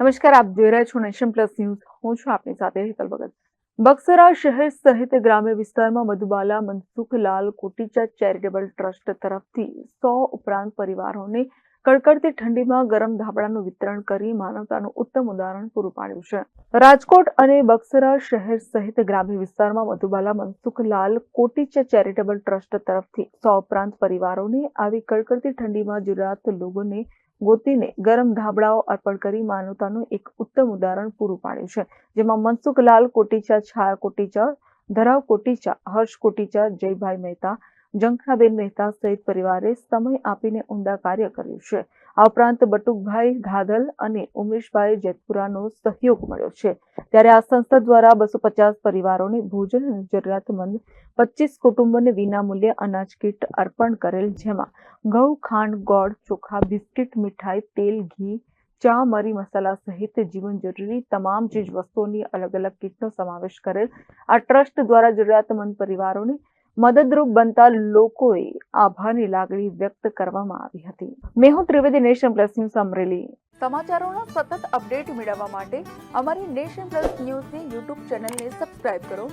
નમસ્કાર, આપ જોઈ રહ્યા છો નેશન પ્લસ ન્યૂઝ. હું છું આપની સાથે હેતલ ભગત. બક્સરા શહેર સહિત ગ્રામ્ય વિસ્તારમાં મધુબાલા, મનસુખલાલ, કોટીચા ચેરિટેબલ ટ્રસ્ટ તરફથી સો ઉપરાંત પરિવારોને કડકડતી ઠંડીમાં ગરમ ધાબળાનું વિતરણ કરી માનવતાનું ઉત્તમ ઉદાહરણ પૂરું પાડ્યું છે. રાજકોટ અને બક્સરા શહેર સહિત ગ્રામ્ય વિસ્તારમાં મધુબાલા મનસુખલાલ કોટીચ ચેરિટેબલ ટ્રસ્ટ તરફથી સો ઉપરાંત પરિવારોને આવી કડકડતી ઠંડીમાં જરૂરિયાત લોકોને ગોતીને ગરમ ધાબળાઓ અર્પણ કરી માનવતાનું એક ઉત્તમ ઉદાહરણ પૂરું પાડ્યું છે. જેમાં મનસુખલાલ કોટીચા છાયા કોટીચા ધરાવ કોટીચા હર્ષ કોટીચા જયભાઈ મહેતા જંખનાબેન મહેતા સહિત પરિવારે સમય આપીને ઉમદા કાર્ય કર્યું છે. આ ઉપરાંત બટુકભાઈ ધાધલ અને ઉમેશભાઈ જેતપુરાનો સહયોગ મળ્યો છે. ત્યારે આ સંસ્થા દ્વારા બસો પચાસ પરિવારોને ભોજન અને જરૂરિયાતમંદ પચીસ કુટુંબોને વિનામૂલ્યે અનાજ કીટ અર્પણ કરેલ જેમાં ઘઉં, ખાંડ, ગોળ, ચોખા, બિસ્કિટ, મીઠાઈ, તેલ, ઘી, ચા, મરી મસાલા સહિત જીવન જરૂરી તમામ ચીજ વસ્તુઓની અલગ અલગ કીટનો સમાવેશ કરેલ આ ટ્રસ્ટ દ્વારા જરૂરિયાતમંદ પરિવારોને મદદરૂપ બનતા લોકોએ આભારની લાગણી વ્યક્ત કરવામાં આવી હતી. Mehul Trivedi nation plus news Amreli. સમાચારોના સતત અપડેટ મેળવવા માટે અમારી નેશન પ્લસ ન્યૂઝની યુટ્યુબ ચેનલને સબસ્ક્રાઇબ કરો,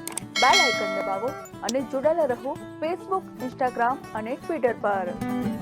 બેલ આઇકન દબાવો અને જોડાયેલા રહો ફેસબુક, ઇન્સ્ટાગ્રામ અને ટ્વિટર પર.